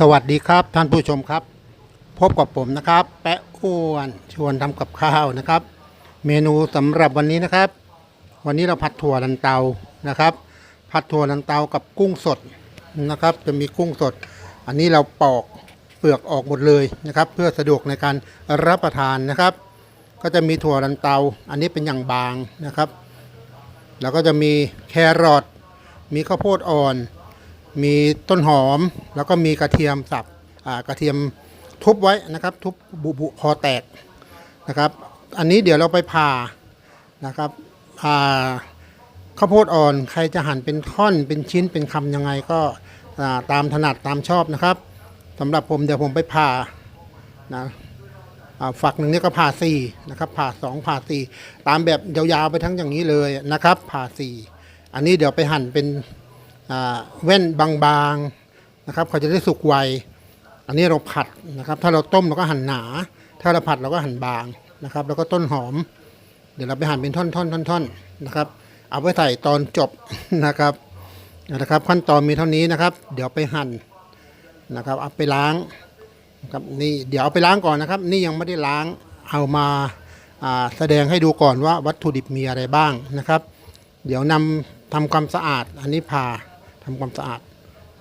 สวัสดีครับท่านผู้ชมครับ พบกับผมนะครับ แปะอ้วนชวนทำกับข้าวนะครับ เมนูสำหรับวันนี้นะครับ วันนี้เราผัดถั่วลันเตานะครับ ผัดถั่วลันเตากับกุ้งสดนะครับ จะมีกุ้งสด อันนี้เราปอกเปลือกออกหมดเลยนะครับ เพื่อสะดวกในการรับประทานนะครับ ก็จะมีถั่วลันเตา อันนี้เป็นอย่างบางนะครับ แล้วก็จะมีแครอทมีข้าวโพดอ่อน มีต้นหอมแล้วก็มีกระเทียมสับกระเทียมทุบไว้นะครับ ทุบบุบพอแตกนะครับ อันนี้เดี๋ยวเราไปผ่านะครับผ่าข้าวโพดอ่อนใครจะหั่นเป็นท่อนเป็นชิ้นเป็นคำยังไงก็ตามถนัดตามชอบนะครับสำหรับผมเดี๋ยวผมไปผ่านะฝักหนึ่งนี่ก็ผ่าสี่นะครับผ่าสองผ่าสี่ตามแบบยาวๆไปทั้งอย่างนี้เลยนะครับ ผ่าสี่อันนี้เดี๋ยวไปหั่นเป็น แว่นบางๆนะครับเขาจะได้สุกไว อันนี้เราผัดนะครับ ถ้าเราต้มเราก็หั่นหนา ถ้าเราผัดเราก็หั่นบางนะครับ แล้วก็ต้นหอม เดี๋ยวเราไปหั่นเป็นท่อนๆท่อนๆนะครับ เอาไว้ใส่ตอนจบนะครับนะครับ ขั้นตอนมีเท่านี้นะครับ เดี๋ยวไปหั่นนะครับ เอาไปล้างนะครับนี่เดี๋ยวเอาไปล้างก่อนนะครับ นี่ยังไม่ได้ล้างเอามาอ่าแสดงให้ดูก่อนว่าวัตถุดิบมีอะไรบ้างนะครับ เดี๋ยวนำทำความสะอาดอันนี้ผ่า ทำความสะอาด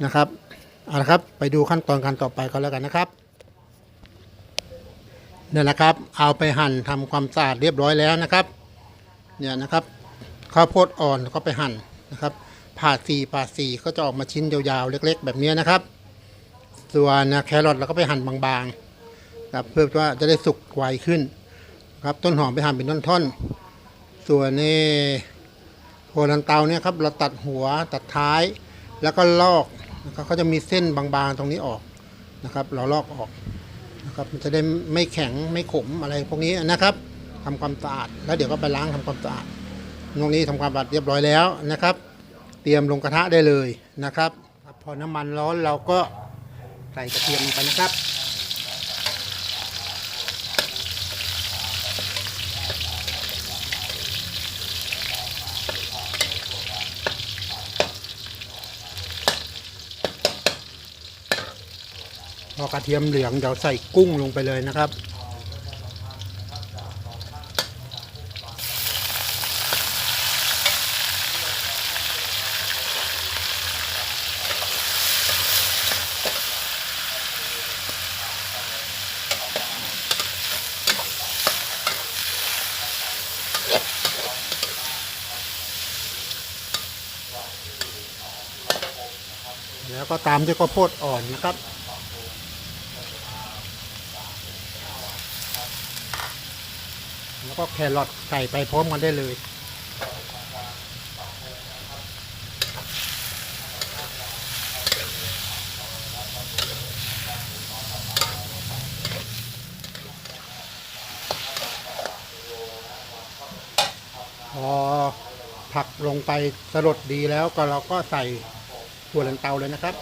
นะครับเอาละครับไปดูขั้นตอนการต่อไปก็แล้วกันนะครับเนี่ยนะครับ เอาไปหั่นทำความสะอาดเรียบร้อยแล้วนะครับ เนี่ยนะครับข้าวโพดอ่อนก็ไปหั่นนะครับผ่าสี่ผ่าสี่ก็จะออกมาชิ้นยาวๆเล็ก ๆ แบบนี้นะครับ ส่วนแครอทเราก็ไปหั่นบางๆครับเพื่อว่าจะได้สุกไวขึ้นครับต้นหอมไปหั่นเป็นท่อนๆส่วนนี่โคลันเตาเนี่ยครับเราตัดหัวตัดท้าย แล้วก็ลอกนะครับเขาจะมีเส้นบางๆตรงนี้ออกนะครับ เราลอกออกนะครับมันจะได้ไม่แข็งไม่ขมอะไรพวกนี้นะครับทำความสะอาดแล้วเดี๋ยวก็ไปล้างทำความสะอาดตรงนี้ทำความสะอาดเรียบร้อยแล้วนะครับ เตรียมลงกระทะได้เลยนะครับ พอน้ำมันร้อนเราก็ใส่กระเทียมลงไปนะครับ พอกระเทียมเหลืองเดี๋ยวใส่กุ้งลงไปเลยนะครับ แล้วก็ตามด้วยข้าวโพดอ่อนนะครับ แล้วก็แครอทใส่ไปพร้อมกันได้เลย พอผักลงไปสลดดีแล้วก็เราก็ใส่ถั่วลันเตาเลยนะครับ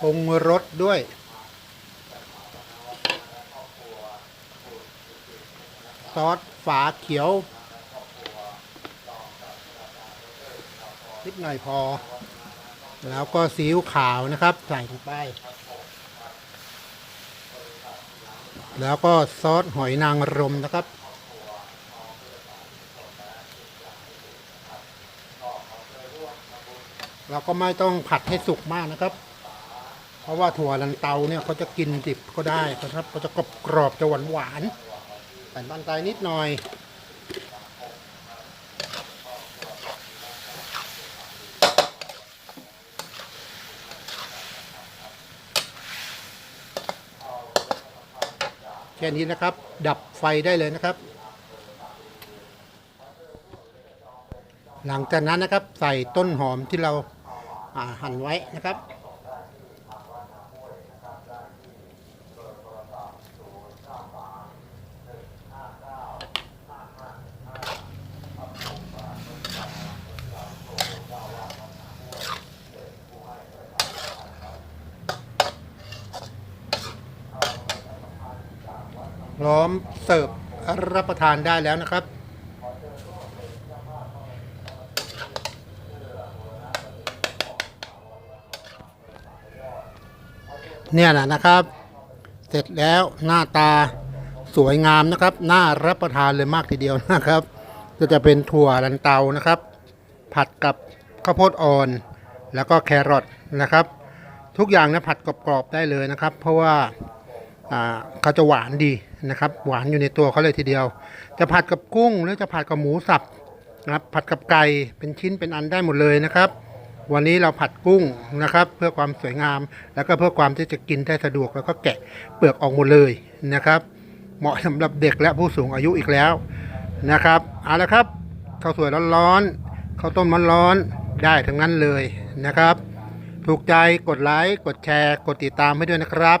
ปรุงรสด้วย ซอสฝาเขียว นิดหน่อยพอ แล้วก็ซีอิ๊วขาวนะครับ ใส่ลงไป แล้วก็ซอสหอยนางรมนะครับเราก็ไม่ต้องผัดให้สุกมากนะครับ ราะว่าถั่วลันเตาเนี่ยเขาจะกินดิบก็ได้นะครับเขาจะกรอบกรอบจะหวานหวานๆใส่น้ำตาลทรายนิดหน่อย แค่นี้นะครับ ดับไฟได้เลยนะครับ หลังจากนั้นนะครับใส่ต้นหอมที่เราหั่นไว้นะครับ พร้อมเสิร์ฟรับประทานได้แล้วนะครับ เนี่ยแหละนะครับ เสร็จแล้วหน้าตาสวยงามนะครับ น่ารับประทานเลยมากทีเดียวนะครับ ก็จะเป็นถั่วลันเตานะครับ ผัดกับข้าวโพดอ่อน แล้วก็แครอทนะครับ ทุกอย่างนะผัดกรอบๆได้เลยนะครับ เพราะว่าอ่า เขาจะหวานดีนะครับ หวานอยู่ในตัวเขาเลยทีเดียว จะผัดกับกุ้งหรือจะผัดกับหมูสับนะครับผัดกับไก่เป็นชิ้นเป็นอันได้หมดเลยนะครับ วันนี้เราผัดกุ้งนะครับ เพื่อความสวยงาม แล้วก็เพื่อความที่จะกินได้สะดวกแล้วก็แกะเปลือกออกหมดเลยนะครับ เหมาะสำหรับเด็กและผู้สูงอายุอีกแล้วนะครับเอาละครับข้าวสวยร้อนๆข้าวต้มร้อนๆได้ทั้งนั้นเลยนะครับ ถูกใจกดไลค์กดแชร์ กดติดตามให้ด้วยนะครับ